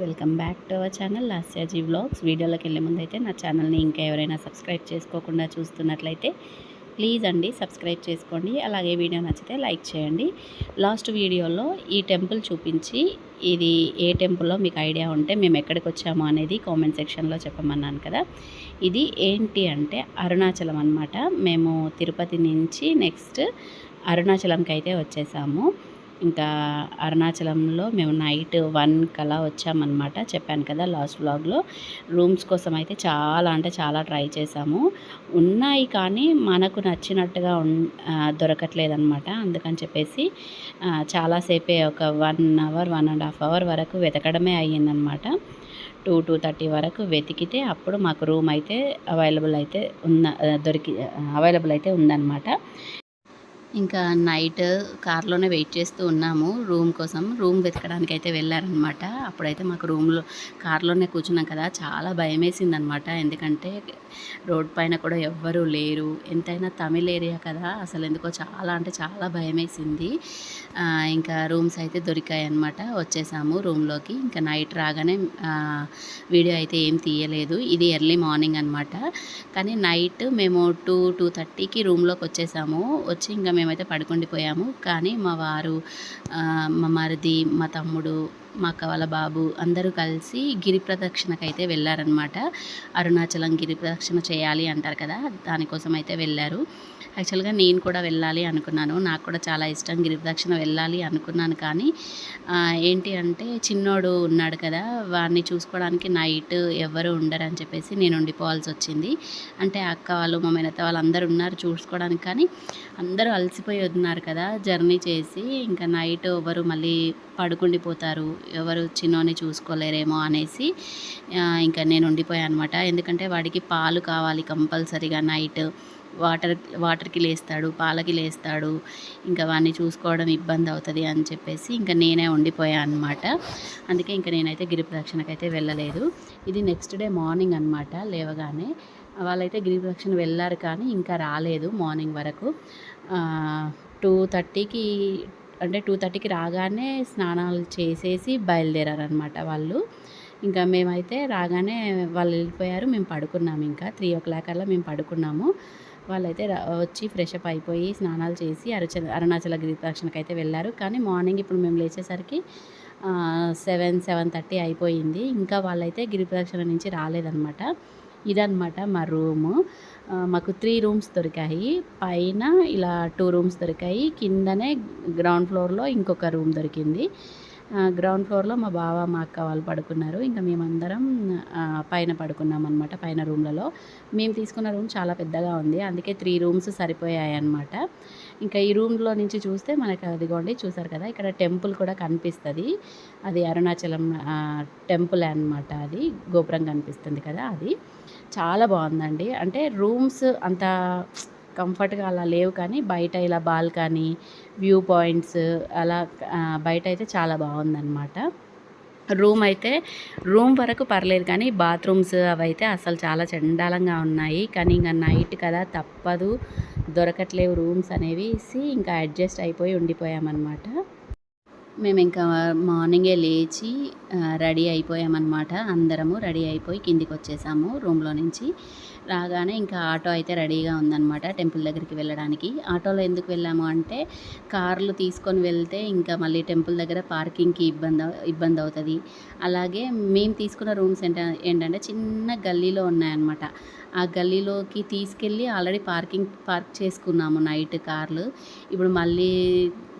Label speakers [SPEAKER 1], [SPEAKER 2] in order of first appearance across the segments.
[SPEAKER 1] Welcome back to our channel Lasyaji vlogs. వీడియోలోకి వెళ్ళే ముందు అయితే నా ఛానల్ని ఇంకా ఎవరైనా సబ్స్క్రైబ్ చేసుకోకుండా చూస్తున్నట్లయితే ప్లీజ్ అండి సబ్స్క్రైబ్ చేసుకోండి. అలాగే వీడియో నచ్చితే లైక్ చేయండి. లాస్ట్ వీడియోలో ఈ టెంపుల్ చూపించి ఇది ఏ టెంపుల్లో మీకు ఐడియా ఉంటే మేము ఎక్కడికి వచ్చాము అనేది కామెంట్ సెక్షన్లో చెప్పమన్నాను కదా. ఇది ఏంటి అంటే అరుణాచలం అనమాట మేము తిరుపతి నుంచి నెక్స్ట్ అరుణాచలంకి అయితే వచ్చేసాము. ఇంకా అరుణాచలంలో మేము నైట్ వన్ కలా వచ్చామన్నమాట. చెప్పాను కదా లాస్ట్ వ్లాగ్లో. రూమ్స్ కోసం అయితే చాలా అంటే చాలా ట్రై చేసాము. ఉన్నాయి కానీ మనకు నచ్చినట్టుగా ఉన్ దొరకట్లేదన్నమాట. అందుకని చెప్పేసి చాలాసేపే ఒక one hour one and half hour వరకు వెతకడమే అయ్యిందనమాట టూ టూ థర్టీ వరకు వెతికితే అప్పుడు మాకు రూమ్ అయితే అవైలబుల్ అయితే ఉన్న దొరికి అవైలబుల్ అయితే ఉందన్నమాట. ఇంకా నైట్ కార్లోనే వెయిట్ చేస్తూ ఉన్నాము రూమ్ కోసం. రూమ్ వెతకడానికి అయితే వెళ్ళారనమాట అప్పుడైతే మాకు రూమ్లో కార్లోనే కూర్చున్నాం కదా. చాలా భయం వేసిందనమాట ఎందుకంటే రోడ్ పైన కూడా ఎవ్వరూ లేరు. ఎంతైనా తమిళ్ ఏరియా కదా. అసలు ఎందుకో చాలా అంటే చాలా భయం వేసింది ఇంకా రూమ్స్ అయితే దొరికాయి అనమాట వచ్చేసాము రూమ్లోకి. ఇంకా నైట్ రాగానే వీడియో అయితే ఏం తీయలేదు. ఇది ఎర్లీ మార్నింగ్ అనమాట కానీ నైట్ మేము టూ టూ థర్టీకి రూమ్లోకి వచ్చేసాము. వచ్చి ఇంకా మేము మేమైతే పడుకుండిపోయాము కానీ మా వారు మా మరిది మా తమ్ముడు మా అక్క వాళ్ళ బాబు అందరూ కలిసి గిరి ప్రదక్షిణకైతే వెళ్ళారనమాట అరుణాచలం గిరి ప్రదక్షిణ చేయాలి అంటారు కదా దానికోసం అయితే వెళ్ళారు. యాక్చువల్గా నేను కూడా వెళ్ళాలి అనుకున్నాను. నాకు కూడా చాలా ఇష్టం గిరిప్రదక్షిణ వెళ్ళాలి అనుకున్నాను కానీ ఏంటి అంటే చిన్నోడు ఉన్నాడు కదా వాడిని చూసుకోవడానికి నైట్ ఎవరు ఉండరు అని చెప్పేసి నేను ఉండిపోవాల్సి వచ్చింది. అంటే అక్క వాళ్ళు మా మేనత్త వాళ్ళు అందరూ ఉన్నారు చూసుకోవడానికి కానీ అందరూ అలసిపోయి ఉన్నారు కదా జర్నీ చేసి ఇంకా నైట్ ఎవరు మళ్ళీ పడుకుండిపోతారు. ఎవరు చిన్నోని చూసుకోలేరేమో అనేసి ఇంకా నేను ఉండిపోయాను అనమాట ఎందుకంటే వాడికి పాలు కావాలి కంపల్సరీగా నైట్. వాటర్ వాటర్కి లేస్తాడు పాలకి లేస్తాడు ఇంకా వాడిని చూసుకోవడం ఇబ్బంది అవుతుంది అని చెప్పేసి ఇంకా నేనే ఉండిపోయాను అనమాట అందుకే ఇంకా నేనైతే గిరి ప్రదక్షిణకి అయితే వెళ్ళలేదు. ఇది నెక్స్ట్ డే మార్నింగ్ అనమాట లేవగానే. వాళ్ళైతే గిరి ప్రదక్షిణ వెళ్ళారు కానీ ఇంకా రాలేదు మార్నింగ్ వరకు. టూ థర్టీకి అంటే టూ థర్టీకి రాగానే స్నానాలు చేసేసి బయలుదేరారనమాట వాళ్ళు. ఇంకా మేమైతే రాగానే వాళ్ళు వెళ్ళిపోయారు మేము పడుకున్నాము ఇంకా. త్రీ ఓ క్లాక్ అలా మేము పడుకున్నాము. వాళ్ళైతే రా- వచ్చి ఫ్రెష్ అప్ అయిపోయి స్నానాలు చేసి అరుచ అరుణాచల గిరి అయితే వెళ్ళారు. కానీ మార్నింగ్ ఇప్పుడు మేము లేచేసరికి సెవెన్ సెవెన్ థర్టీ అయిపోయింది. ఇంకా వాళ్ళైతే గిరిప్రదక్షిణ నుంచి రాలేదనమాట ఇదనమాట మా రూము. మాకు త్రీ రూమ్స్ దొరికాయి. పైన ఇలా టూ రూమ్స్ దొరికాయి. కిందనే గ్రౌండ్ ఫ్లోర్లో ఇంకొక రూమ్ దొరికింది. గ్రౌండ్ ఫ్లోర్లో మా బావ మా అక్క వాళ్ళు పడుకున్నారు. ఇంకా మేమందరం పైన పడుకున్నాం అనమాట పైన రూమ్లలో. మేము తీసుకున్న రూమ్ చాలా పెద్దగా ఉంది. అందుకే త్రీ రూమ్స్ సరిపోయాయి అనమాట ఇంకా ఈ రూమ్లో నుంచి చూస్తే మనకు అదిగోండి చూసారు కదా ఇక్కడ టెంపుల్ కూడా కనిపిస్తుంది. అది అరుణాచలం టెంపుల్ అన్నమాట అది. గోపురం కనిపిస్తుంది కదా అది. చాలా బాగుందండి. అంటే రూమ్స్ అంత కంఫర్ట్గా అలా లేవు కానీ బయట ఇలా బాల్కనీ వ్యూ పాయింట్స్ అలా బయట అయితే చాలా బాగుందన్నమాట. రూమ్ అయితే రూమ్ వరకు పర్లేదు కానీ బాత్రూమ్స్ అవైతే అసలు చాలా చండాలంగా ఉన్నాయి. కానీ ఇంకా నైట్ కదా తప్పదు. దొరకట్లేవు రూమ్స్ అనేవి ఇంకా అడ్జస్ట్ అయిపోయి ఉండిపోయామన్నమాట. మేము ఇంకా మార్నింగే లేచి రెడీ అయిపోయామన్నమాట. అందరము రెడీ అయిపోయి కిందికి వచ్చేసాము రూమ్లో నుంచి. రాగానే ఇంకా ఆటో అయితే రెడీగా ఉందన్నమాట టెంపుల్ దగ్గరికి వెళ్ళడానికి. ఆటోలో ఎందుకు వెళ్ళాము అంటే కార్లు తీసుకొని వెళ్తే ఇంకా మళ్ళీ టెంపుల్ దగ్గర పార్కింగ్కి ఇబ్బంది ఇబ్బంది అవుతుంది అలాగే మేము తీసుకున్న రూమ్స్ ఏంట ఏంటంటే చిన్న గల్లీలో ఉన్నాయన్నమాట. ఆ గల్లీలోకి తీసుకెళ్ళి ఆల్రెడీ పార్కింగ్ పార్క్ చేసుకున్నాము నైట్ కార్లు. ఇప్పుడు మళ్ళీ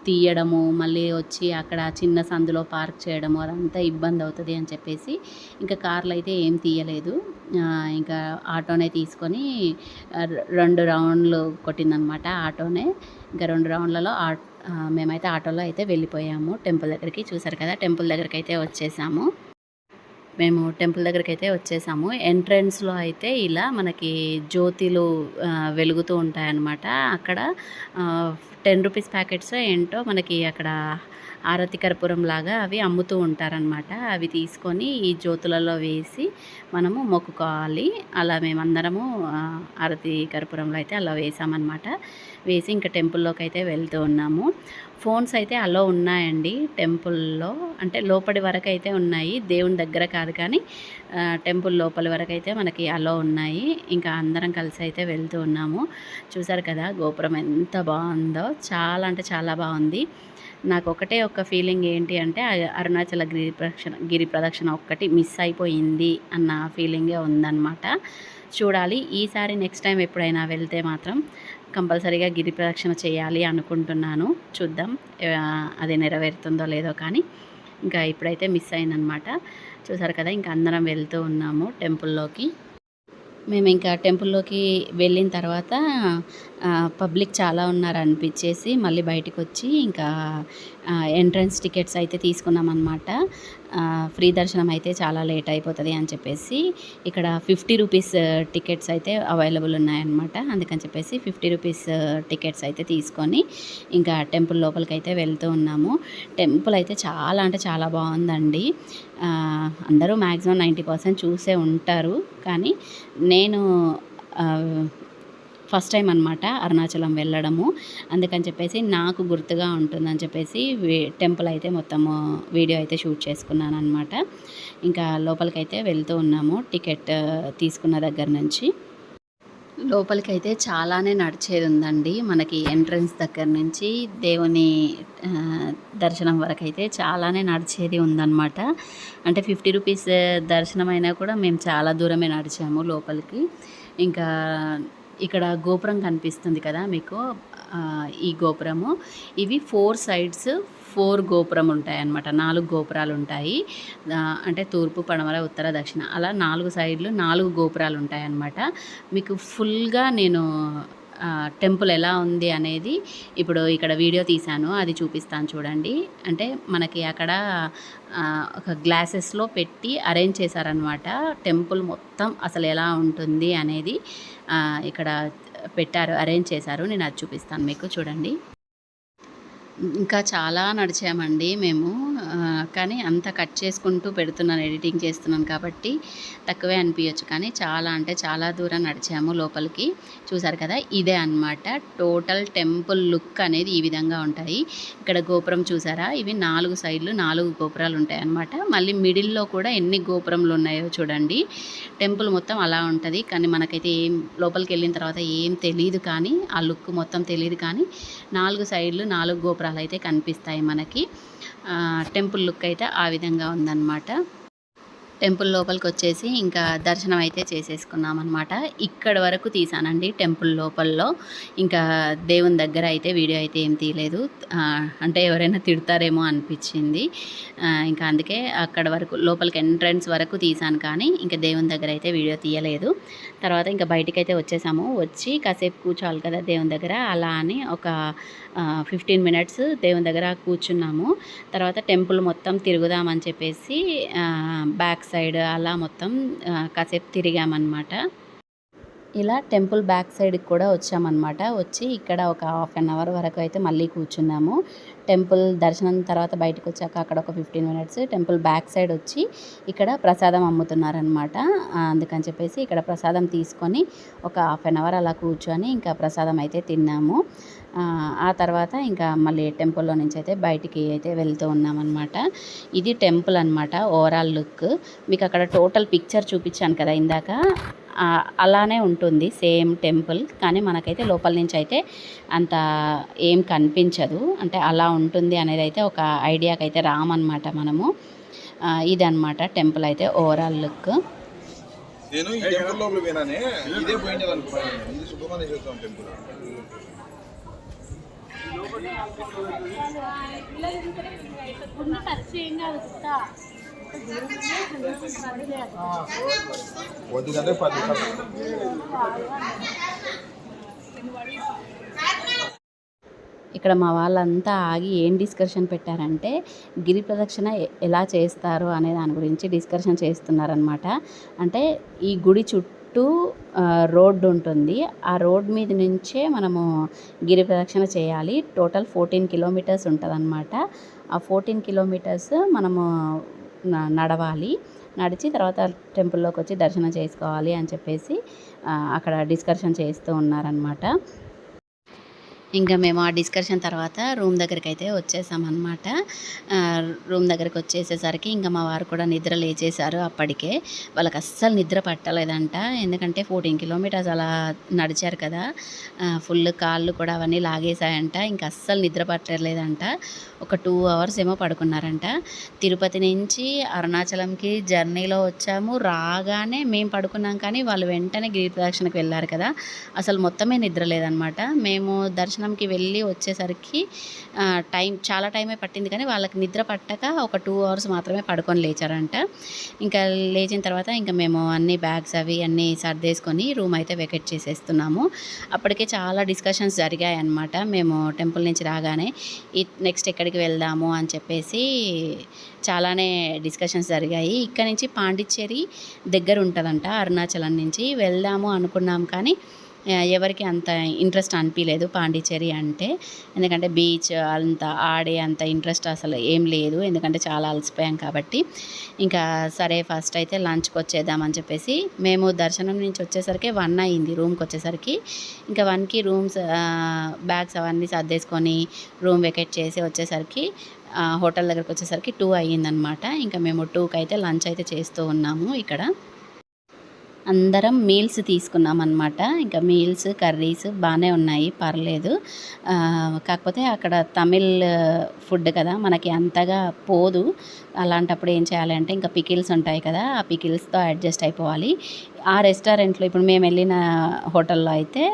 [SPEAKER 1] తీయడము మళ్ళీ వచ్చి అక్కడ చిన్న సందులో పార్క్ చేయడము అదంతా ఇబ్బంది అవుతుంది అని చెప్పేసి ఇంకా కార్లు అయితే ఏం తీయలేదు. ఇంకా ఆటోనే తీసుకొని రెండు రౌండ్లు కొట్టిందనమాట ఆటోనే. ఇంకా రెండు రౌండ్లలో ఆ ఆ, మేమైతే ఆటోలో అయితే వెళ్ళిపోయాము. టెంపుల్ దగ్గరికి చూసారు కదా టెంపుల్ దగ్గరికి అయితే వచ్చేసాము. మేము టెంపుల్ దగ్గరికి అయితే వచ్చేసాము ఎంట్రన్స్లో అయితే ఇలా మనకి జ్యోతిలు వెలుగుతూ ఉంటాయన్నమాట. అక్కడ టెన్ రూపీస్ ప్యాకెట్స్ ఏంటో మనకి అక్కడ ఆరతి కర్పూరం లాగా అవి అమ్ముతూ ఉంటారనమాట అవి తీసుకొని ఈ జ్యోతులలో వేసి మనము మొక్కుకోవాలి. అలా మేమందరము ఆరతి కర్పూరంలో అయితే అలా వేసామన్నమాట. వేసి ఇంకా టెంపుల్లోకి అయితే వెళ్తూ ఉన్నాము. ఫోన్స్ అయితే అలో ఉన్నాయండి టెంపుల్లో. అంటే లోపలి వరకు అయితే ఉన్నాయి. దేవుని దగ్గర కాదు కానీ టెంపుల్ లోపలి వరకు అయితే మనకి అలో ఉన్నాయి. ఇంకా అందరం కలిసి అయితే వెళ్తూ ఉన్నాము. చూసారు కదా గోపురం ఎంత బాగుందో. చాలా అంటే చాలా బాగుంది. నాకు ఒకటే ఒక ఫీలింగ్ ఏంటి అంటే అరుణాచల గిరి ప్రదక్షిణ గిరి ప్రదక్షిణ ఒక్కటి మిస్ అయిపోయింది అన్న ఫీలింగే ఉందన్నమాట. చూడాలి. ఈసారి నెక్స్ట్ టైం ఎప్పుడైనా వెళ్తే మాత్రం కంపల్సరీగా గిరి ప్రదక్షిణ చేయాలి అనుకుంటున్నాను. చూద్దాం. అది నెరవేరుతుందో లేదో కానీ ఇంకా ఇప్పుడైతే మిస్ అయిందనమాట చూసారు కదా ఇంకా అందరం వెళ్తూ ఉన్నాము టెంపుల్లోకి. మేము ఇంకా టెంపుల్లోకి వెళ్ళిన తర్వాత పబ్లిక్ చాలా ఉన్నారు అనిపించేసి మళ్ళీ బయటికి వచ్చి ఇంకా ఎంట్రన్స్ టికెట్స్ అయితే తీసుకున్నాం అనమాట ఫ్రీ దర్శనం అయితే చాలా లేట్ అయిపోతుంది అని చెప్పేసి ఇక్కడ ఫిఫ్టీ రూపీస్ టికెట్స్ అయితే అవైలబుల్ ఉన్నాయన్నమాట. అందుకని చెప్పేసి ఫిఫ్టీ రూపీస్ టికెట్స్ అయితే తీసుకొని ఇంకా టెంపుల్ లోపలికి అయితే వెళ్తూ ఉన్నాము. టెంపుల్ అయితే చాలా అంటే చాలా బాగుందండి. అందరూ మ్యాక్సిమం నైంటీ పర్సెంట్ చూసే ఉంటారు. కానీ నేను ఫస్ట్ టైం అనమాట అరుణాచలం వెళ్ళడము. అందుకని చెప్పేసి నాకు గుర్తుగా ఉంటుందని చెప్పేసి టెంపుల్ అయితే మొత్తము వీడియో అయితే షూట్ చేసుకున్నాను అనమాట ఇంకా లోపలికైతే వెళ్తూ ఉన్నాము టికెట్ తీసుకున్న దగ్గర నుంచి. లోపలికి అయితే చాలానే నడిచేది ఉందండి మనకి ఎంట్రన్స్ దగ్గర నుంచి దేవుని దర్శనం వరకు అయితే చాలానే నడిచేది ఉందన్నమాట. అంటే ఫిఫ్టీ రూపీస్ దర్శనం అయినా కూడా మేము చాలా దూరమే నడిచాము లోపలికి. ఇంకా ఇక్కడ గోపురం కనిపిస్తుంది కదా మీకు ఈ గోపురము. ఇవి ఫోర్ సైడ్స్ ఫోర్ గోపురం ఉంటాయి అన్నమాట నాలుగు గోపురాలు ఉంటాయి. అంటే తూర్పు పడమర ఉత్తర దక్షిణ అలా నాలుగు సైడ్లు నాలుగు గోపురాలు ఉంటాయి అన్నమాట మీకు ఫుల్గా నేను టెంపుల్ ఎలా ఉంది అనేది ఇప్పుడు ఇక్కడ వీడియో తీశాను. అది చూపిస్తాను చూడండి. అంటే మనకి అక్కడ ఒక గ్లాసెస్లో పెట్టి అరేంజ్ చేశారనమాట టెంపుల్ మొత్తం అసలు ఎలా ఉంటుంది అనేది ఇక్కడ పెట్టారు అరేంజ్ చేశారు. నేను అది చూపిస్తాను మీకు చూడండి. ఇంకా చాలా నడిచామండి మేము. కానీ అంత కట్ చేసుకుంటూ పెడుతున్నాను ఎడిటింగ్ చేస్తున్నాను కాబట్టి తక్కువే అనిపించచ్చు కానీ చాలా అంటే చాలా దూరం నడిచాము లోపలికి. చూసారు కదా ఇదే అన్నమాట. టోటల్ టెంపుల్ లుక్ అనేది ఈ విధంగా ఉంటాయి. ఇక్కడ గోపురం చూసారా? ఇవి నాలుగు సైడ్లు నాలుగు గోపురాలు ఉంటాయి అన్నమాట. మళ్ళీ మిడిల్లో కూడా ఎన్ని గోపురంలు ఉన్నాయో చూడండి. టెంపుల్ మొత్తం అలా ఉంటుంది. కానీ మనకైతే ఏం లోపలికి వెళ్ళిన తర్వాత ఏం తెలియదు కానీ ఆ లుక్ మొత్తం తెలియదు కానీ నాలుగు సైడ్లు నాలుగు గోపురాలు అయితే కనిపిస్తాయి మనకి. టెంపుల్ లుక్ అయితే ఆ విధంగా ఉందన్నమాట. టెంపుల్ లోపలికి వచ్చేసి ఇంకా దర్శనం అయితే చేసేసుకున్నాం అనమాట ఇక్కడ వరకు తీసానండి టెంపుల్ లోపల్లో. ఇంకా దేవుని దగ్గర అయితే వీడియో అయితే ఏం తీయలేదు. అంటే ఎవరైనా తిడతారేమో అనిపించింది. ఇంకా అందుకే అక్కడ వరకు లోపలికి ఎంట్రన్స్ వరకు తీసాను కానీ ఇంకా దేవుని దగ్గర అయితే వీడియో తీయలేదు. తర్వాత ఇంకా బయటికి అయితే వచ్చేసాము. వచ్చి కాసేపు కూర్చోవాలి కదా దేవుని దగ్గర. అలా అని ఒక ఫిఫ్టీన్ మినిట్స్ దేవుని దగ్గర కూర్చున్నాము. తర్వాత టెంపుల్ మొత్తం తిరుగుదామని చెప్పేసి బ్యాక్ సైడ్ అలా మొత్తం కాసేపు తిరిగామన్నమాట. ఇలా టెంపుల్ బ్యాక్ సైడ్కి కూడా వచ్చామన్నమాట. వచ్చి ఇక్కడ ఒక హాఫ్ అన్ అవర్ వరకు అయితే మళ్ళీ కూర్చున్నాము. టెంపుల్ దర్శనం తర్వాత బయటకు వచ్చాక అక్కడ ఒక fifteen minutes temple back side వచ్చి ఇక్కడ ప్రసాదం అమ్ముతున్నారనమాట అందుకని చెప్పేసి ఇక్కడ ప్రసాదం తీసుకొని ఒక హాఫ్ అన్ అవర్ అలా కూర్చొని ఇంకా ప్రసాదం అయితే తిన్నాము. ఆ, తర్వాత ఇంకా మళ్ళీ టెంపుల్లో నుంచి అయితే బయటికి అయితే వెళ్తూ ఉన్నామన్నమాట. ఇది టెంపుల్ అనమాట ఓవరాల్ లుక్. మీకు అక్కడ టోటల్ పిక్చర్ చూపించాను కదా ఇందాక. అలానే ఉంటుంది సేమ్ టెంపుల్. కానీ మనకైతే లోపల నుంచి అయితే అంత ఏం కనిపించదు. అంటే అలా ఉంటుంది అనేది అయితే ఒక ఐడియాకి అయితే రామన్నమాట మనము. ఇదనమాట టెంపుల్ అయితే ఓవరాల్ లుక్.
[SPEAKER 2] నేను ఈ టెంపుల్ లోపల పోయినానే ఇదే పోయింది అనుకున్నాను ఇది సుబ్రహ్మణ్య స్వామి వద్దు పది
[SPEAKER 1] ఇక్కడ మా వాళ్ళంతా ఆగి ఏం డిస్కషన్ పెట్టారంటే గిరి ప్రదక్షిణ ఎలా చేస్తారు అనే దాని గురించి డిస్కషన్ చేస్తున్నారనమాట అంటే ఈ గుడి చుట్టూ చుట్టూ రోడ్డు ఉంటుంది. ఆ రోడ్ మీద నుంచే మనము గిరి ప్రదక్షిణ చేయాలి. టోటల్ ఫోర్టీన్ కిలోమీటర్స్ ఉంటుంది ఆ ఫోర్టీన్ కిలోమీటర్స్ మనము న- నడవాలి. నడిచి తర్వాత టెంపుల్లోకి వచ్చి దర్శనం చేసుకోవాలి అని చెప్పేసి అక్కడ డిస్కషన్ చేస్తూ ఉన్నారనమాట ఇంకా మేము ఆ డిస్కషన్ తర్వాత రూమ్ దగ్గరికి అయితే వచ్చేసామన్నమాట రూమ్ దగ్గరికి వచ్చేసేసరికి ఇంకా మా వారు కూడా నిద్ర లేచేశారు అప్పటికే. వాళ్ళకి అస్సలు నిద్ర పట్టలేదంట. ఎందుకంటే ఫోర్టీన్ కిలోమీటర్స్ అలా నడిచారు కదా. ఫుల్ కాళ్ళు కూడా అవన్నీ లాగేశాయంట. ఇంకా అస్సలు నిద్ర పట్టలేదంట. ఒక టూ అవర్స్ ఏమో పడుకున్నారంట. తిరుపతి నుంచి అరుణాచలంకి జర్నీలో వచ్చాము. రాగానే మేము పడుకున్నాం కానీ వాళ్ళు వెంటనే గిరి ప్రదక్షిణకు వెళ్ళారు కదా. అసలు మొత్తమే నిద్ర లేదనమాట మేము దర్శనం దర్శనంకి వెళ్ళి వచ్చేసరికి టైం చాలా టైమే పట్టింది కానీ వాళ్ళకి నిద్ర పట్టక ఒక టూ అవర్స్ మాత్రమే పడుకొని లేచారంట. ఇంకా లేచిన తర్వాత ఇంకా మేము అన్ని బ్యాగ్స్ అవి అన్నీ సర్దేసుకొని రూమ్ అయితే వెకెట్ చేసేస్తున్నాము. అప్పటికే చాలా డిస్కషన్స్ జరిగాయి అన్నమాట మేము టెంపుల్ నుంచి రాగానే ఈ నెక్స్ట్ ఎక్కడికి వెళ్దాము అని చెప్పేసి చాలానే డిస్కషన్స్ జరిగాయి. ఇక్కడ నుంచి పాండిచ్చేరి దగ్గర ఉంటుందంట అరుణాచలం నుంచి. వెళ్దాము అనుకున్నాం కానీ ఎవరికి అంత ఇంట్రెస్ట్ అనిపించలేదు పాండిచ్చేరి అంటే. ఎందుకంటే బీచ్ అంత ఆడే అంత ఇంట్రెస్ట్ అసలు ఏం లేదు. ఎందుకంటే చాలా అలసిపోయాం కాబట్టి. ఇంకా సరే ఫస్ట్ అయితే లంచ్కి వచ్చేద్దామని చెప్పేసి మేము దర్శనం నుంచి వచ్చేసరికి వన్ అయింది రూమ్కి వచ్చేసరికి. ఇంకా వన్కి రూమ్స్ బ్యాగ్స్ అవన్నీ సర్దేసుకొని రూమ్ వెకెట్ చేసి వచ్చేసరికి హోటల్ దగ్గరికి వచ్చేసరికి టూ అయ్యిందనమాట ఇంకా మేము టూకి అయితే లంచ్ అయితే చేస్తూ ఉన్నాము ఇక్కడ. అందరం మీల్స్ తీసుకున్నాం అనమాట ఇంకా మీల్స్ కర్రీస్ బాగానే ఉన్నాయి పర్లేదు. కాకపోతే అక్కడ తమిళ్ ఫుడ్ కదా మనకి అంతగా పోదు. అలాంటప్పుడు ఏం చేయాలంటే ఇంకా పికిల్స్ ఉంటాయి కదా ఆ పికిల్స్తో అడ్జస్ట్ అయిపోవాలి. ఆ రెస్టారెంట్లో ఇప్పుడు మేము వెళ్ళిన హోటల్లో అయితే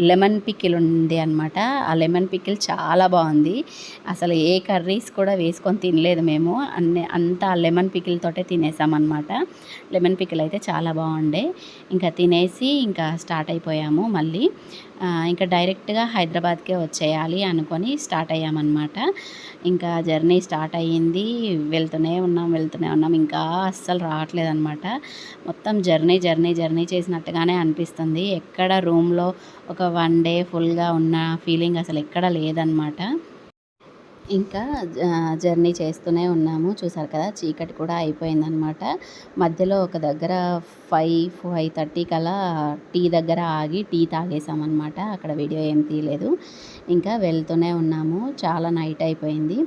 [SPEAKER 1] లెమన్ పికిల్ ఉంది అనమాట ఆ లెమన్ పికిల్ చాలా బాగుంది. అసలు ఏ కర్రీస్ కూడా వేసుకొని తినలేదు మేము. అన్ని అంతా లెమన్ పికిల్తోటే తినేసామన్నమాట లెమన్ పికిల్ అయితే చాలా బాగుండే. ఇంకా తినేసి ఇంకా స్టార్ట్ అయిపోయాము మళ్ళీ. ఇంకా డైరెక్ట్గా హైదరాబాద్కే వచ్చేయాలి అనుకొని స్టార్ట్ అయ్యామన్నమాట. ఇంకా జర్నీ స్టార్ట్ అయ్యింది. వెళ్తూనే ఉన్నాం వెళ్తూనే ఉన్నాం. ఇంకా అస్సలు రావట్లేదు అనమాట మొత్తం జర్నీ జర్నీ జర్నీ చేసినట్టుగానే అనిపిస్తుంది. ఎక్కడ రూమ్లో ఒక వన్ డే ఫుల్గా ఉన్న ఫీలింగ్ అసలు ఎక్కడ లేదనమాట ఇంకా జ- జర్నీ చేస్తూనే ఉన్నాము. చూసారు కదా చీకటి కూడా అయిపోయిందనమాట. మధ్యలో ఒక దగ్గర ఫైవ్ ఫైవ్ థర్టీ కల్లా టీ దగ్గర ఆగి టీ తాగేసామన్నమాట అక్కడ వీడియో ఏం తీయలేదు. ఇంకా వెళ్తూనే ఉన్నాము. చాలా నైట్ అయిపోయింది.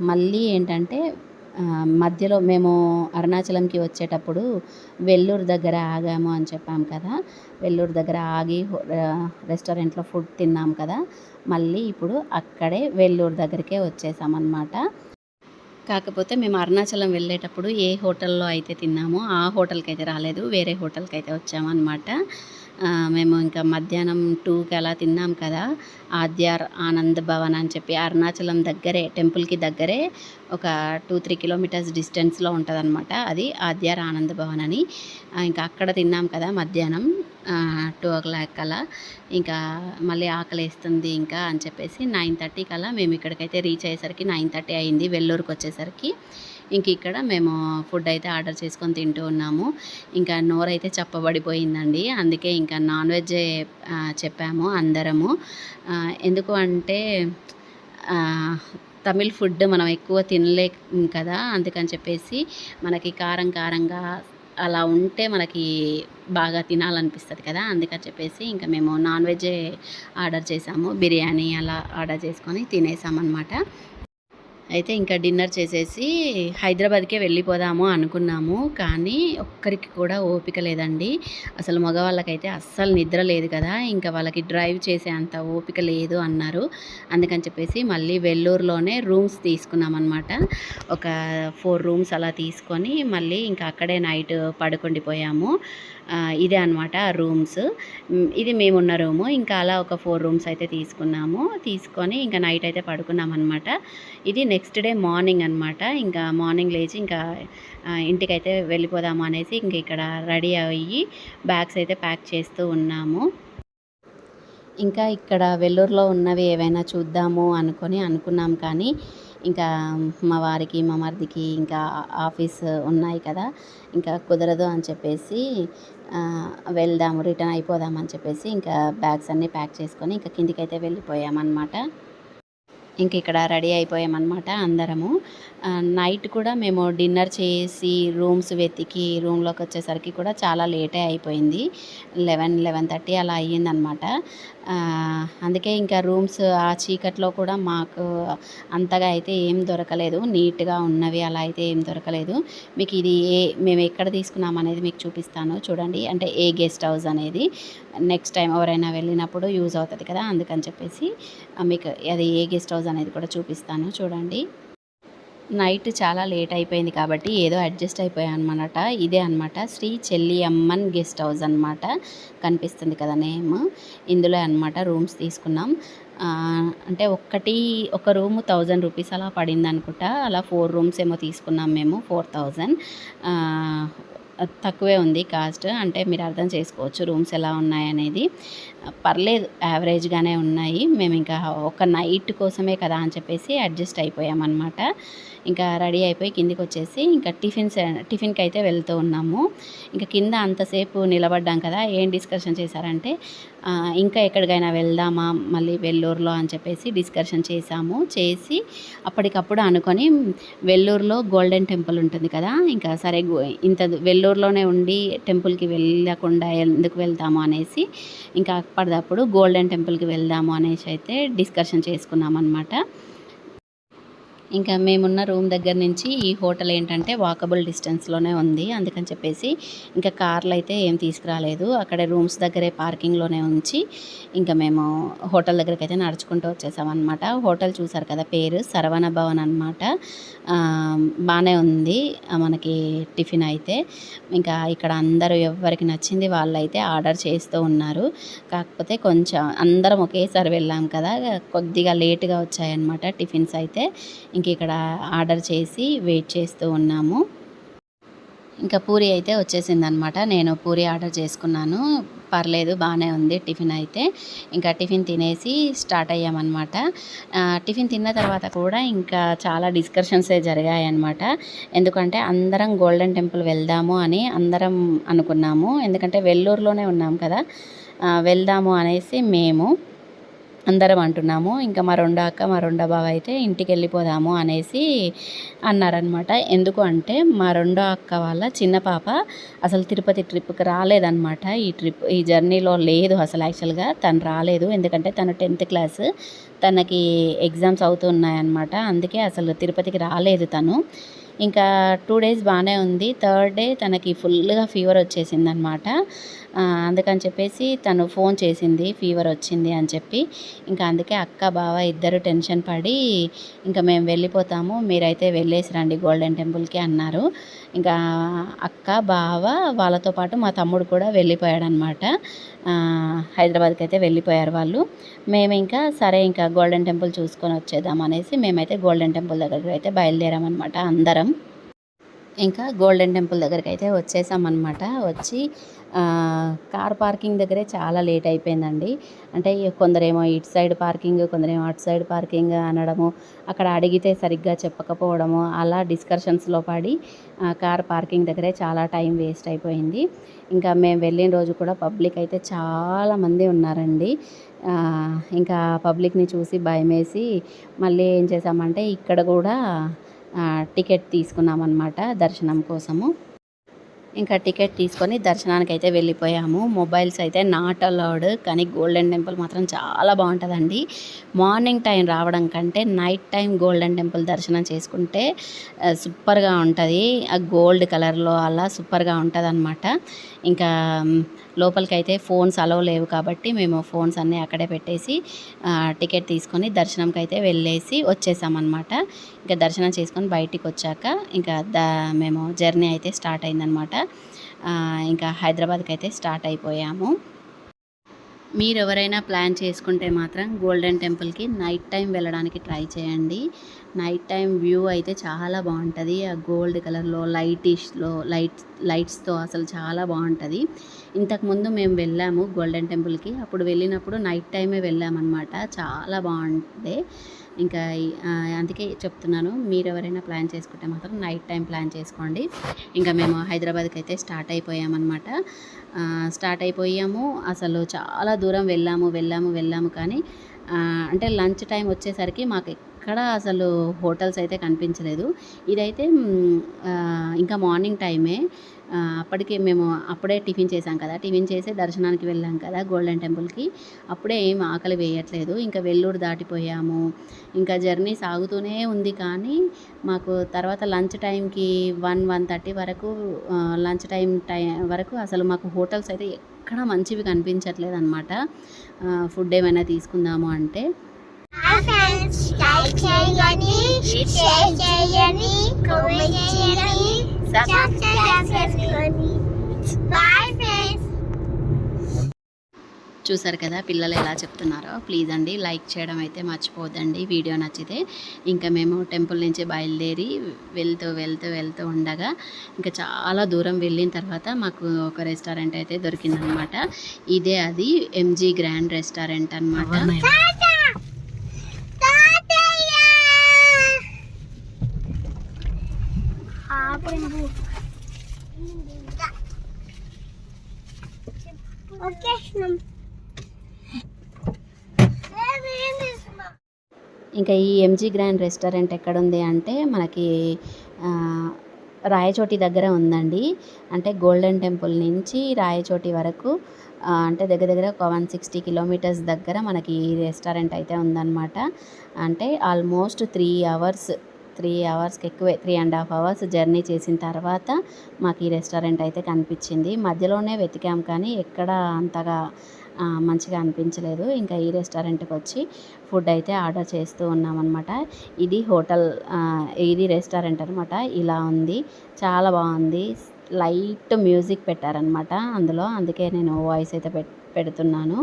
[SPEAKER 1] మళ్ళీ ఏంటంటే మధ్యలో మేము అరుణాచలంకి వచ్చేటప్పుడు వెల్లూరు దగ్గర ఆగాము అని చెప్పాం కదా. వెల్లూరు దగ్గర ఆగి హో- రెస్టారెంట్లో ఫుడ్ తిన్నాం కదా. మళ్ళీ ఇప్పుడు అక్కడే వెల్లూరు దగ్గరికే వచ్చేసామన్నమాట. కాకపోతే మేము అరుణాచలం వెళ్ళేటప్పుడు ఏ హోటల్లో అయితే తిన్నామో ఆ హోటల్కి అయితే రాలేదు. వేరే హోటల్కి అయితే వచ్చామన్నమాట. మేము ఇంకా మధ్యాహ్నం టూకి అలా తిన్నాం కదా. ఆద్యార్ ఆనంద్ భవన్ అని చెప్పి అరుణాచలం దగ్గరే టెంపుల్కి దగ్గరే ఒక టూ త్రీ కిలోమీటర్స్ డిస్టెన్స్లో ఉంటుంది అది ఆద్యార్ ఆనంద్ భవన్ అని. ఇంకా అక్కడ తిన్నాం కదా మధ్యాహ్నం టూ ఓ క్లాక్ అలా ఇంకా మళ్ళీ ఆకలి వేస్తుంది ఇంకా అని చెప్పేసి నైన్ థర్టీ కల్లా మేము ఇక్కడికైతే రీచ్ అయ్యేసరికి నైన్ థర్టీ అయింది వెల్లూరుకి వచ్చేసరికి ఇంక ఇక్కడ మేము ఫుడ్ అయితే ఆర్డర్ చేసుకొని తింటూ ఉన్నాము. ఇంకా నోరైతే చప్పబడిపోయిందండి. అందుకే ఇంకా నాన్ వెజ్ చెప్పాము అందరము. ఎందుకు అంటే తమిళ్ ఫుడ్ మనం ఎక్కువ తినలే కదా అందుకని చెప్పేసి మనకి కారం కారంగా అలా ఉంటే మనకి బాగా తినాలనిపిస్తుంది కదా అందుకని చెప్పేసి ఇంకా మేము నాన్ వెజ్ ఆర్డర్ చేసాము. బిర్యానీ అలా ఆర్డర్ చేసుకొని తినేసామన్నమాట. అయితే ఇంకా డిన్నర్ చేసేసి హైదరాబాద్కే వెళ్ళిపోదాము అనుకున్నాము కానీ ఒక్కరికి కూడా ఓపిక లేదండి. అసలు మగవాళ్ళకైతే అస్సలు నిద్ర లేదు కదా ఇంకా వాళ్ళకి డ్రైవ్ చేసే అంత ఓపిక లేదు అన్నారు. అందుకని చెప్పేసి మళ్ళీ వెల్లూరులోనే రూమ్స్ తీసుకున్నామన్నమాట. ఒక ఫోర్ రూమ్స్ అలా తీసుకొని మళ్ళీ ఇంకా అక్కడే నైట్ పడుకుండిపోయాము. ఇదే అనమాట రూమ్స్. ఇది మేమున్న రూము. ఇంకా అలా ఒక ఫోర్ రూమ్స్ అయితే తీసుకున్నాము. తీసుకొని ఇంకా నైట్ అయితే పడుకున్నాం అనమాట ఇది నెక్స్ట్ డే మార్నింగ్ అనమాట ఇంకా మార్నింగ్ లేచి ఇంకా ఇంటికైతే వెళ్ళిపోదాము అనేసి ఇంక ఇక్కడ రెడీ అయ్యి బ్యాగ్స్ అయితే ప్యాక్ చేస్తూ ఉన్నాము. ఇంకా ఇక్కడ వెల్లూరులో ఉన్నవి ఏవైనా చూద్దాము అనుకొని అనుకున్నాం కానీ ఇంకా మా వారికి మా మరిదికి ఇంకా ఆఫీస్ ఉన్నాయి కదా ఇంకా కుదరదు అని చెప్పేసి వెళ్దాము రిటర్న్ అయిపోదాం అని చెప్పేసి ఇంకా బ్యాగ్స్ అన్నీ ప్యాక్ చేసుకొని ఇంకా కిందికైతే వెళ్ళిపోయామన్నమాట. ఇంక ఇక్కడ రెడీ అయిపోయామన్నమాట అందరము. నైట్ కూడా మేము డిన్నర్ చేసి రూమ్స్ వెతికి రూమ్లోకి వచ్చేసరికి కూడా చాలా లేటే అయిపోయింది. లెవెన్ లెవెన్ థర్టీ అలా అయ్యిందనమాట అందుకే ఇంకా రూమ్స్ ఆ చీకట్లో కూడా మాకు అంతగా అయితే ఏం దొరకలేదు. నీట్గా ఉన్నవి అలా అయితే ఏం దొరకలేదు. మీకు ఇది ఏ మేము ఎక్కడ తీసుకున్నాం అనేది మీకు చూపిస్తాను. చూడండి. అంటే ఏ గెస్ట్ హౌస్ అనేది. నెక్స్ట్ టైం ఎవరైనా వెళ్ళినప్పుడు యూజ్ అవుతుంది కదా అందుకని చెప్పేసి మీకు అది ఏ గెస్ట్ హౌస్ అనేది కూడా చూపిస్తాను. చూడండి. నైట్ చాలా లేట్ అయిపోయింది కాబట్టి ఏదో అడ్జస్ట్ అయిపోయాను అనమాట ఇదే అనమాట శ్రీ చెల్లి అమ్మన్ గెస్ట్ హౌస్ అనమాట కనిపిస్తుంది కదా నేమ్. ఇందులో అనమాట రూమ్స్ తీసుకున్నాం. అంటే ఒక్కటి ఒక రూమ్ థౌజండ్ రూపీస్ అలా పడింది అనుకుంటా. అలా ఫోర్ రూమ్స్ ఏమో తీసుకున్నాం మేము ఫోర్ థౌజండ్. తక్కువే ఉంది కాస్ట్. అంటే మీరు అర్థం చేసుకోవచ్చు రూమ్స్ ఎలా ఉన్నాయనేది పర్లేదు యావరేజ్గానే ఉన్నాయి. మేము ఇంకా ఒక నైట్ కోసమే కదా అని చెప్పేసి అడ్జస్ట్ అయిపోయామన్నమాట. ఇంకా రెడీ అయిపోయి కిందికి వచ్చేసి ఇంకా టిఫిన్స్ టిఫిన్కి అయితే వెళ్తూ ఉన్నాము. ఇంకా కింద అంతసేపు నిలబడ్డాం కదా ఏం డిస్కషన్ చేశారంటే ఇంకా ఎక్కడికైనా వెళ్దామా మళ్ళీ వెల్లూరులో అని చెప్పేసి డిస్కషన్ చేశాము. చేసి అప్పటికప్పుడు అనుకొని వెల్లూరులో గోల్డెన్ టెంపుల్ ఉంటుంది కదా ఇంకా సరే ఇంత వెల్లూరులోనే ఉండి టెంపుల్కి వెళ్ళకుండా ఎందుకు వెళ్తాము అనేసి ఇంకా అప్పటిదప్పుడు గోల్డెన్ టెంపుల్కి వెళ్దాము అనేసి అయితే డిస్కషన్ చేసుకున్నాం అనమాట ఇంకా మేమున్న రూమ్ దగ్గర నుంచి ఈ హోటల్ ఏంటంటే వాకబుల్ డిస్టెన్స్లోనే ఉంది. అందుకని చెప్పేసి ఇంకా కార్లు అయితే ఏం తీసుకురాలేదు. అక్కడ రూమ్స్ దగ్గరే పార్కింగ్లోనే ఉంచి ఇంకా మేము హోటల్ దగ్గరికి అయితే నడుచుకుంటూ వచ్చేసామన్నమాట. హోటల్ చూసారు కదా పేరు? సరవణ భవన్ అనమాట బాగానే ఉంది. మనకి టిఫిన్ అయితే. ఇంకా ఇక్కడ అందరూ ఎవరికి నచ్చింది వాళ్ళైతే ఆర్డర్ చేస్తూ ఉన్నారు. కాకపోతే కొంచెం అందరం ఒకేసారి వెళ్ళాం కదా. కొద్దిగా లేట్గా వచ్చాయన్నమాట టిఫిన్స్ అయితే. ఇంక ఇక్కడ ఆర్డర్ చేసి వెయిట్ చేస్తూ ఉన్నాము. ఇంకా పూరి అయితే వచ్చేసిందనమాట. నేను పూరి ఆర్డర్ చేసుకున్నాను. పర్లేదు బాగానే ఉంది టిఫిన్ అయితే. ఇంకా టిఫిన్ తినేసి స్టార్ట్ అయ్యామన్నమాట టిఫిన్ తిన్న తర్వాత కూడా ఇంకా చాలా డిస్కషన్సే జరిగాయి అనమాట ఎందుకంటే అందరం గోల్డెన్ టెంపుల్ వెళ్దాము అని అందరం అనుకున్నాము. ఎందుకంటే వెల్లూరులోనే ఉన్నాం కదా. వెళ్దాము అనేసి మేము అందరం అంటున్నాము. ఇంకా మా రెండో అక్క మా రెండో బావ అయితే ఇంటికి వెళ్ళిపోదాము అనేసి అన్నారనమాట ఎందుకు అంటే మా రెండో అక్క వాళ్ళ చిన్న పాప అసలు తిరుపతి ట్రిప్కి రాలేదన్నమాట. ఈ ట్రిప్ ఈ జర్నీలో లేదు అసలు యాక్చువల్గా. తను రాలేదు. ఎందుకంటే తను టెన్త్ క్లాస్. తనకి ఎగ్జామ్స్ అవుతున్నాయన్నమాట. అందుకే అసలు తిరుపతికి రాలేదు తను. ఇంకా టూ డేస్ బాగానే ఉంది. థర్డ్ డే తనకి ఫుల్గా ఫీవర్ వచ్చేసింది అనమాట అందుకని చెప్పేసి తను ఫోన్ చేసింది ఫీవర్ వచ్చింది అని చెప్పి. ఇంకా అందుకే అక్క బావ ఇద్దరు టెన్షన్ పడి ఇంకా మేము వెళ్ళిపోతాము మీరైతే వెళ్ళేసి రండి గోల్డెన్ టెంపుల్కి అన్నారు. ఇంకా అక్క బావ వాళ్ళతో పాటు మా తమ్ముడు కూడా వెళ్ళిపోయాడు అనమాట హైదరాబాద్కి అయితే వెళ్ళిపోయారు వాళ్ళు. మేము ఇంకా సరే ఇంకా గోల్డెన్ టెంపుల్ చూసుకొని వచ్చేద్దాం అనేసి మేమైతే గోల్డెన్ టెంపుల్ దగ్గరికి అయితే బయలుదేరామన్నమాట అందరం. ఇంకా గోల్డెన్ టెంపుల్ దగ్గరికి అయితే వచ్చేసామన్నమాట. వచ్చి కార్ పార్కింగ్ దగ్గరే చాలా లేట్ అయిపోయిందండి. అంటే కొందరేమో ఇటు సైడ్ పార్కింగ్ కొందరేమో అటు సైడ్ పార్కింగ్ అనడము అక్కడ అడిగితే సరిగ్గా చెప్పకపోవడము అలా డిస్కషన్స్లో పడి కార్ పార్కింగ్ దగ్గరే చాలా టైం వేస్ట్ అయిపోయింది. ఇంకా మేము వెళ్ళిన రోజు కూడా పబ్లిక్ అయితే చాలామంది ఉన్నారండి. ఇంకా పబ్లిక్ని చూసి భయమేసి మళ్ళీ ఏం చేసామంటే ఇక్కడ కూడా టికెట్ తీసుకున్నామన్నమాట దర్శనం కోసము. ఇంకా టికెట్ తీసుకొని దర్శనానికి అయితే వెళ్ళిపోయాము. మొబైల్స్ అయితే నాట్ అలౌడ్ కానీ గోల్డెన్ టెంపుల్ మాత్రం చాలా బాగుంటుందండి. మార్నింగ్ టైం రావడం కంటే నైట్ టైం గోల్డెన్ టెంపుల్ దర్శనం చేసుకుంటే సూపర్గా ఉంటుంది. ఆ గోల్డ్ కలర్లో అలా సూపర్గా ఉంటుంది అనమాట ఇంకా లోపలికైతే ఫోన్స్ అలవ్ లేవు కాబట్టి మేము ఫోన్స్ అన్నీ అక్కడే పెట్టేసి టికెట్ తీసుకొని దర్శనంకి అయితే వెళ్ళేసి వచ్చేసామన్నమాట. ఇంకా దర్శనం చేసుకొని బయటికి వచ్చాక ఇంకా ద మేము జర్నీ అయితే స్టార్ట్ అయిందనమాట ఇంకా హైదరాబాద్కి అయితే స్టార్ట్ అయిపోయాము. మీరు ఎవరైనా ప్లాన్ చేసుకుంటే మాత్రం గోల్డెన్ టెంపుల్కి నైట్ టైం వెళ్ళడానికి ట్రై చేయండి. నైట్ టైం వ్యూ అయితే చాలా బాగుంటుంది. ఆ గోల్డ్ కలర్లో లైటిష్లో లైట్స్ లైట్స్తో అసలు చాలా బాగుంటుంది. ఇంతకుముందు మేము వెళ్ళాము గోల్డెన్ టెంపుల్కి. అప్పుడు వెళ్ళినప్పుడు నైట్ టైమే వెళ్ళామన్నమాట. చాలా బాగుంటుంది ఇంకా అందుకే చెప్తున్నాను మీరు ఎవరైనా ప్లాన్ చేసుకుంటే మాత్రం నైట్ టైం ప్లాన్ చేసుకోండి. ఇంకా మేము హైదరాబాద్కి అయితే స్టార్ట్ అయిపోయామన్నమాట. స్టార్ట్ అయిపోయాము. అసలు చాలా దూరం వెళ్ళాము వెళ్ళాము వెళ్ళాము కానీ అంటే లంచ్ టైం వచ్చేసరికి మాకు ఎక్కడ అసలు హోటల్స్ అయితే కనిపించలేదు. ఇదైతే ఇంకా మార్నింగ్ టైమే. అప్పటికే అప్పటికి మేము అప్పుడే టిఫిన్ చేసాం కదా. టిఫిన్ చేసి దర్శనానికి వెళ్ళాం కదా గోల్డెన్ టెంపుల్కి. అప్పుడే ఏం ఆకలి వేయట్లేదు. ఇంకా వెల్లూరు దాటిపోయాము. ఇంకా జర్నీ సాగుతూనే ఉంది కానీ మాకు తర్వాత లంచ్ టైంకి వన్ వన్ థర్టీ వరకు లంచ్ టైం టైం వరకు అసలు మాకు హోటల్స్ అయితే ఎక్కడ మంచివి కనిపించట్లేదు అనమాట ఫుడ్ ఏమైనా తీసుకుందాము అంటే.
[SPEAKER 3] లైక్ చేయండి షేర్ చేయండి కామెంట్ చేయండి సబ్స్క్రైబ్ చేసుకోండి బై ఫ్రెండ్స్
[SPEAKER 1] చూసారు కదా పిల్లలు ఎలా చెప్తున్నారో. ప్లీజ్ అండి లైక్ చేయడం అయితే మర్చిపోద్దండి వీడియో నచ్చితే ఇంకా మేము టెంపుల్ నుంచి బయలుదేరి వెళ్తూ వెళ్తూ వెళ్తూ ఉండగా ఇంకా చాలా దూరం వెళ్ళిన తర్వాత మాకు ఒక రెస్టారెంట్ అయితే దొరికిందనమాట. ఇదే అది ఎంజీ గ్రాండ్ రెస్టారెంట్ అనమాట ఇంకా ఈ ఎంజీ గ్రాండ్ రెస్టారెంట్ ఎక్కడుంది అంటే మనకి రాయచోటి దగ్గర ఉందండి. అంటే గోల్డెన్ టెంపుల్ నుంచి రాయచోటి వరకు అంటే దగ్గర దగ్గర ఒక వన్ సిక్స్టీ కిలోమీటర్స్ దగ్గర మనకి ఈ రెస్టారెంట్ అయితే ఉందన్నమాట. అంటే ఆల్మోస్ట్ త్రీ అవర్స్ త్రీ అవర్స్కి ఎక్కువే three and half hours journey చేసిన తర్వాత మాకు ఈ రెస్టారెంట్ అయితే కనిపించింది. మధ్యలోనే వెతికాం కానీ ఎక్కడ అంతగా మంచిగా అనిపించలేదు. ఇంకా ఈ రెస్టారెంట్కి వచ్చి ఫుడ్ అయితే ఆర్డర్ చేస్తూ ఉన్నామన్నమాట. ఇది హోటల్ ఇది రెస్టారెంట్ అనమాట ఇలా ఉంది. చాలా బాగుంది. లైట్ మ్యూజిక్ పెట్టారనమాట అందులో. అందుకే నేను వాయిస్ అయితే పెట్ పెడుతున్నాను.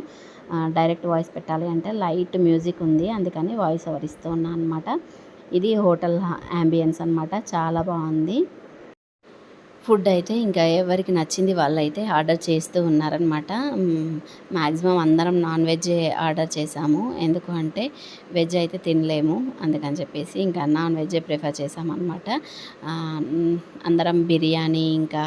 [SPEAKER 1] డైరెక్ట్ వాయిస్ పెట్టాలి అంటే లైట్ మ్యూజిక్ ఉంది. అందుకని వాయిస్ ఓవర్ ఇస్తూ ఉన్నాను అనమాట ఇది హోటల్ యాంబియన్స్ అనమాట చాలా బాగుంది. ఫుడ్ అయితే ఇంకా ఎవరికి నచ్చింది వాళ్ళైతే ఆర్డర్ చేస్తూ ఉన్నారనమాట మ్యాక్సిమం అందరం నాన్ వెజ్ ఆర్డర్ చేసాము ఎందుకు అంటే వెజ్ అయితే తినలేము అందుకని చెప్పేసి ఇంకా నాన్ వెజ్ ప్రిఫర్ చేసామన్నమాట అందరం బిర్యానీ ఇంకా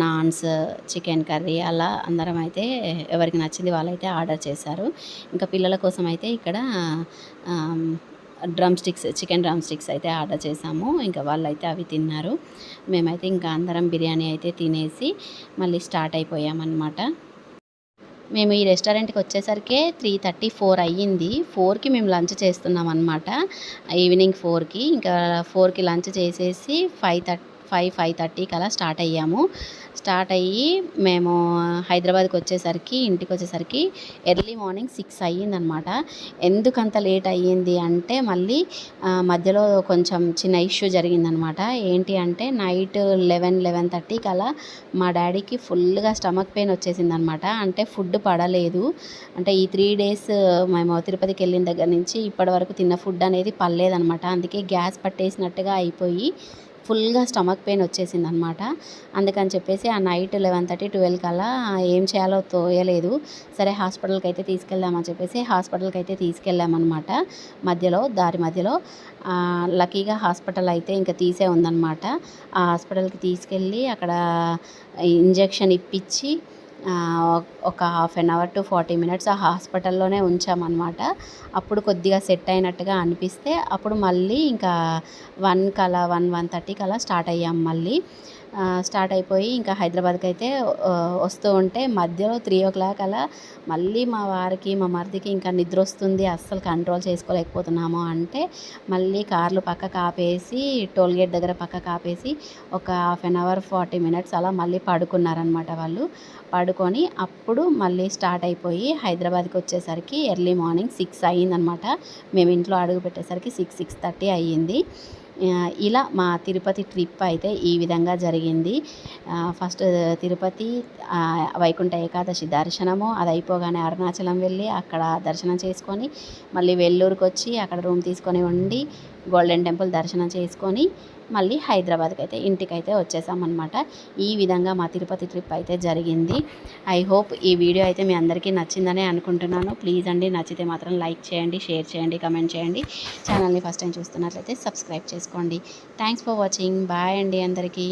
[SPEAKER 1] నాన్స్ చికెన్ కర్రీ అలా అందరం అయితే ఎవరికి నచ్చింది వాళ్ళైతే ఆర్డర్ చేశారు. ఇంకా పిల్లల కోసం అయితే ఇక్కడ drum sticks chicken drum sticks అయితే ఆర్డర్ చేసాము. ఇంకా వాళ్ళైతే అవి తిన్నారు. మేమైతే ఇంకా అందరం బిర్యానీ అయితే తినేసి మళ్ళీ స్టార్ట్ అయిపోయామన్నమాట. మేము ఈ రెస్టారెంట్కి వచ్చేసరికి త్రీ థర్టీ ఫోర్ అయ్యింది. ఫోర్కి మేము లంచ్ చేస్తున్నాం అనమాట ఈవినింగ్ ఫోర్కి. ఇంకా ఫోర్కి లంచ్ చేసేసి ఫైవ్ థర్టీ ఫైవ్ ఫైవ్ థర్టీకి అలా స్టార్ట్ అయ్యాము. స్టార్ట్ అయ్యి మేము హైదరాబాద్కి వచ్చేసరికి ఇంటికి వచ్చేసరికి ఎర్లీ మార్నింగ్ సిక్స్ అయ్యిందనమాట. ఎందుకంత లేట్ అయ్యింది అంటే మళ్ళీ మధ్యలో కొంచెం చిన్న ఇష్యూ జరిగిందనమాట. ఏంటి అంటే నైట్ లెవెన్ లెవెన్ థర్టీకి అలా మా డాడీకి ఫుల్గా స్టమక్ పెయిన్ వచ్చేసింది అనమాట అంటే ఫుడ్ పడలేదు. అంటే ఈ త్రీ డేస్ మేము తిరుపతికి వెళ్ళిన దగ్గర నుంచి ఇప్పటి వరకు తిన్న ఫుడ్ అనేది పడలేదనమాట. అందుకే గ్యాస్ పట్టేసినట్టుగా అయిపోయి ఫుల్గా స్టమక్ పెయిన్ వచ్చేసింది అనమాట అందుకని చెప్పేసి ఆ నైట్ లెవెన్ థర్టీ ట్వెల్వ్ కల్లా ఏం చేయాలో తోయలేదు. సరే హాస్పిటల్కి అయితే తీసుకెళ్దామని చెప్పేసి హాస్పిటల్కి అయితే తీసుకెళ్ళామన్నమాట మధ్యలో దారి మధ్యలో లక్కీగా హాస్పిటల్ అయితే ఇంకా తీసే ఉందన్నమాట ఆ హాస్పిటల్కి తీసుకెళ్ళి అక్కడ ఇంజెక్షన్ ఇప్పించి ఒక half an hour to forty minutes ఆ హాస్పిటల్లోనే ఉంచామన్నమాట. అప్పుడు కొద్దిగా సెట్ అయినట్టుగా అనిపిస్తే అప్పుడు మళ్ళీ ఇంకా వన్ కలా వన్ వన్ థర్టీకి అలా స్టార్ట్ అయ్యాం మళ్ళీ. స్టార్ట్ అయిపోయి ఇంకా హైదరాబాద్కి అయితే వస్తూ ఉంటే మధ్యలో త్రీ ఓ క్లాక్ అలా మళ్ళీ మా వారికి మా మరిదికి ఇంకా నిద్ర వస్తుంది అస్సలు కంట్రోల్ చేసుకోలేకపోతున్నాము అంటే మళ్ళీ కార్లు పక్క కాపేసి టోల్ గేట్ దగ్గర పక్క కాపేసి ఒక half an hour forty minutes అలా మళ్ళీ పడుకున్నారనమాట వాళ్ళు. పడుకొని అప్పుడు మళ్ళీ స్టార్ట్ అయిపోయి హైదరాబాద్కి వచ్చేసరికి ఎర్లీ మార్నింగ్ సిక్స్ అయ్యిందనమాట మేము ఇంట్లో అడుగు పెట్టేసరికి సిక్స్ సిక్స్ థర్టీ అయ్యింది. ఇలా మా తిరుపతి ట్రిప్ అయితే ఈ విధంగా జరిగింది. ఫస్ట్ తిరుపతి వైకుంఠ ఏకాదశి దర్శనము అది అయిపోగానే అరుణాచలం వెళ్ళి అక్కడ దర్శనం చేసుకొని మళ్ళీ వెల్లూరుకు వచ్చి అక్కడ రూమ్ తీసుకొని ఉండి గోల్డెన్ టెంపుల్ దర్శనం చేసుకొని మళ్ళీ హైదరాబాద్కి అయితే ఇంటికైతే వచ్చేసామన్నమాట. ఈ విధంగా మా తిరుపతి ట్రిప్ అయితే జరిగింది. ఐ హోప్ ఈ వీడియో అయితే మీ అందరికీ నచ్చిందనే అనుకుంటున్నాను. ప్లీజ్ అండి నచ్చితే మాత్రం లైక్ చేయండి షేర్ చేయండి కమెంట్ చేయండి. ఛానల్ని ఫస్ట్ టైం చూస్తున్నట్లయితే సబ్స్క్రైబ్ చేసుకోండి. Thanks for watching. బాయ్ అండి అందరికీ.